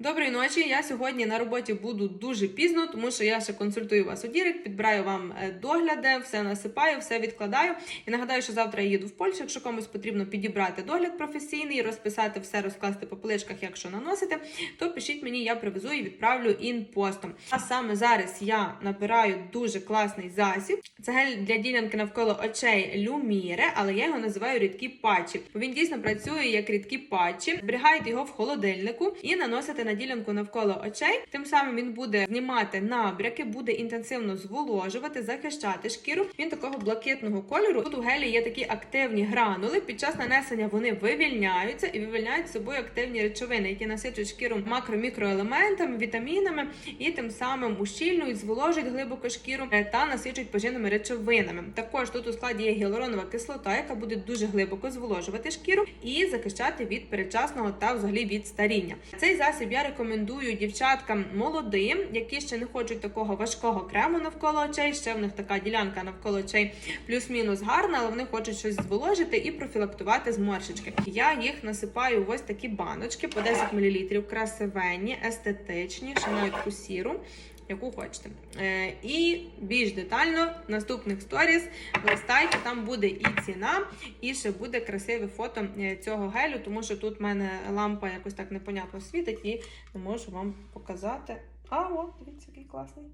Доброї ночі. Я сьогодні на роботі буду дуже пізно, тому що я ще консультую вас у Дірект, підбираю вам е, догляди, все насипаю, все відкладаю. І нагадаю, що завтра я їду в Польщу. Якщо комусь потрібно підібрати догляд професійний, розписати все, розкласти по поличках, якщо наносите, то пишіть мені, я привезу і відправлю інпостом. А саме зараз я набираю дуже класний засіб. Це гель для ділянки навколо очей Люміре, але я його називаю рідкі патчі. Бо він дійсно працює як рідкі патчі. Зберігаєте його в холодильнику і наносите на ділянку навколо очей. Тим самим він буде знімати набряки, буде інтенсивно зволожувати, захищати шкіру. Він такого блакитного кольору. Тут у гелі є такі активні гранули. Під час нанесення вони вивільняються і вивільняють з собою активні речовини, які насичують шкіру макро-мікроелементами, вітамінами і тим самим ущільнують, зволожують глибоко шкіру е, та насичують поживними речовинами. Також тут у складі є гіалуронова кислота, яка буде дуже глибоко зволожувати шкіру і захищати від передчасного та взагалі від старіння. Цей засіб я рекомендую дівчаткам молодим, які ще не хочуть такого важкого крему навколо очей. Ще в них така ділянка навколо очей плюс-мінус гарна, але вони хочуть щось зволожити і профілактувати зморшечки. Я їх насипаю в ось такі баночки по 10 мл, красивенні, естетичні, шанують сіру. Яку хочете. Е, і більш детально в наступних сторіс листайте, там буде і ціна, і ще буде красиве фото е, цього гелю, тому що тут в мене лампа якось так непонятно світить і не можу вам показати. А, о, дивіться, який класний.